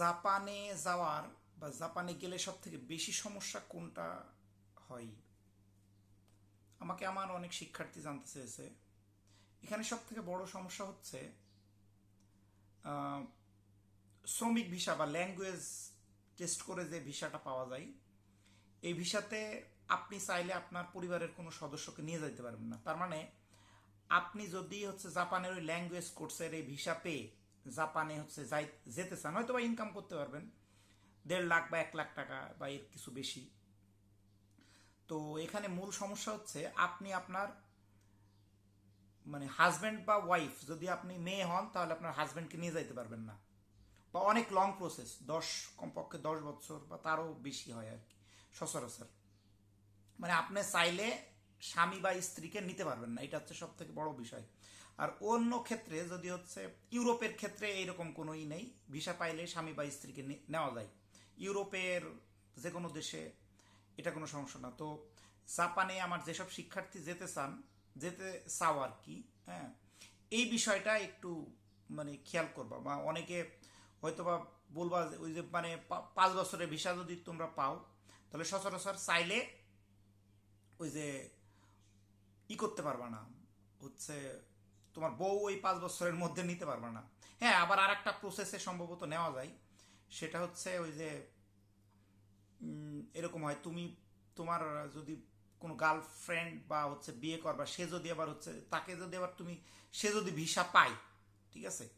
জাপানে যাওয়ার বা জাপানে গেলে সব থেকে বেশি সমস্যা কোনটা হয়? আমাকে আমার অনেক শিক্ষার্থী জানতে চেয়েছে। এখানে সব থেকে বড় সমস্যা হচ্ছে শ্রমিক ভিসা বা ল্যাঙ্গুয়েজ টেস্ট করে যে ভিসাটা পাওয়া যায়, এই ভিসাতে আপনি চাইলে আপনার পরিবারের কোনো সদস্যকে নিয়ে যেতে পারবেন না। তার মানে আপনি যদি হচ্ছে জাপানের ওই ল্যাঙ্গুয়েজ কোর্সের এই ভিসা পেয়ে জাপানে হচ্ছে যাই যেতে চান হয়তো বা ইনকাম করতে পারবেন। দেড় লাখ বা এক লাখ টাকা বা এর কিছু বেশি। তো এখানে মূল সমস্যা হচ্ছে আপনি আপনার মানে হাজব্যান্ড বা ওয়াইফ যদি আপনি মেয়ে হন, তাহলে আপনার হাজব্যান্ডকে নিয়ে যাইতে পারবেন না। বা অনেক লং প্রসেস দশ, কমপক্ষে দশ বছর বা তারও বেশি হয় আর কি, সচরাচর। মানে আপনি চাইলে স্বামী বা স্ত্রীকে নিতে পারবেন না, এটা হচ্ছে সব থেকে বড় বিষয়। আর অন্য ক্ষেত্রে যদি হচ্ছে ইউরোপের ক্ষেত্রে এইরকম কোনো ই নেই, ভিসা পাইলে স্বামী বা স্ত্রীকে নেওয়া যায়। ইউরোপের যে কোনো দেশে এটা কোনো সমস্যা না। তো জাপানে আমার যেসব শিক্ষার্থী যেতে চান, যেতে চাও আর কি হ্যাঁ এই বিষয়টা একটু মানে খেয়াল করবা। বা অনেকে হয়তোবা বলবা ওই যে মানে পাঁচ বছরের ভিসা যদি তোমরা পাও, তাহলে সচরাচর চাইলে ওই যে ই করতে পারবা না। হচ্ছে তোমার বউ ওই পাঁচ বছরের মধ্যে নিতে পারবে না। হ্যাঁ আবার আর একটা প্রসেসে সম্ভবত নেওয়া যায়। সেটা হচ্ছে ওই যে এরকম হয়, তুমি তোমার যদি কোনো গার্লফ্রেন্ড বা হচ্ছে বিয়ে করবা, সে যদি আবার হচ্ছে, তাকে যদি আবার তুমি, সে যদি ভিসা পায়, ঠিক আছে?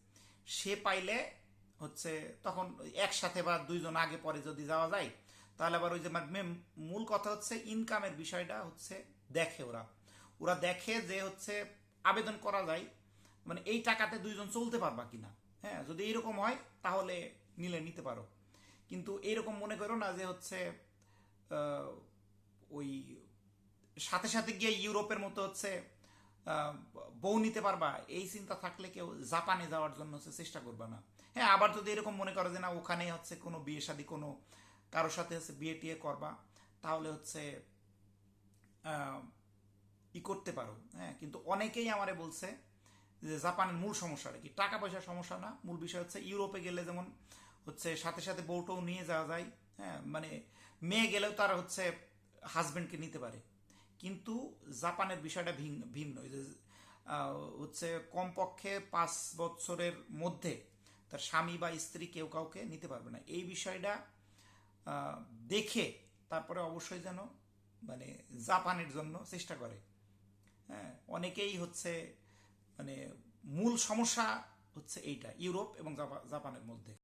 সে পাইলে হচ্ছে তখন একসাথে বা দুইজন আগে পরে যদি যাওয়া যায়, তাহলে আবার ওই যে মানে মূল কথা হচ্ছে ইনকামের বিষয়টা হচ্ছে দেখে ওরা। ওরা দেখে যে হচ্ছে আবেদন করা যায় মানে এই টাকাতে দুইজন চলতে পারবা কিনা। হ্যাঁ যদি এইরকম হয়, তাহলে নিলে নিতে পারো। কিন্তু এইরকম মনে করো না যে হচ্ছে ওই সাথে সাথে গিয়ে ইউরোপের মতো হচ্ছে বউ নিতে পারবা, এই চিন্তা থাকলে কেউ জাপানে যাওয়ার জন্য হচ্ছে চেষ্টা করবা না। হ্যাঁ আবার যদি এরকম মনে করো যে না, ওখানে হচ্ছে কোনো বিয়ে শাদী কোনো কারোর সাথে হচ্ছে বিয়ে টিয়ে করবা, তাহলে হচ্ছে ই করতে পারো হ্যাঁ? কিন্তু অনেকেই আমারে বলছে যে জাপানের মূল সমস্যাটা কি? টাকা পয়সার সমস্যা না। মূল বিষয় হচ্ছে ইউরোপে গেলে যেমন হচ্ছে সাথে সাথে বউটাও নিয়ে যাওয়া যায় হ্যাঁ? মানে মেয়ে গেলেও তারা হচ্ছে হাজব্যান্ডকে নিতে পারে। কিন্তু জাপানের বিষয়টা ভিন্ন। ভিন্ন হচ্ছে কমপক্ষে পাঁচ বছরের মধ্যে তার স্বামী বা স্ত্রী কেউ কাউকে নিতে পারবে না। এই বিষয়টা দেখে তারপরে অবশ্যই যেন মানে জাপানের জন্য চেষ্টা করে। হ্যাঁ অনেকেই হচ্ছে মানে মূল সমস্যা হচ্ছে এইটা ইউরোপ এবং জাপা- জাপানের মধ্যে।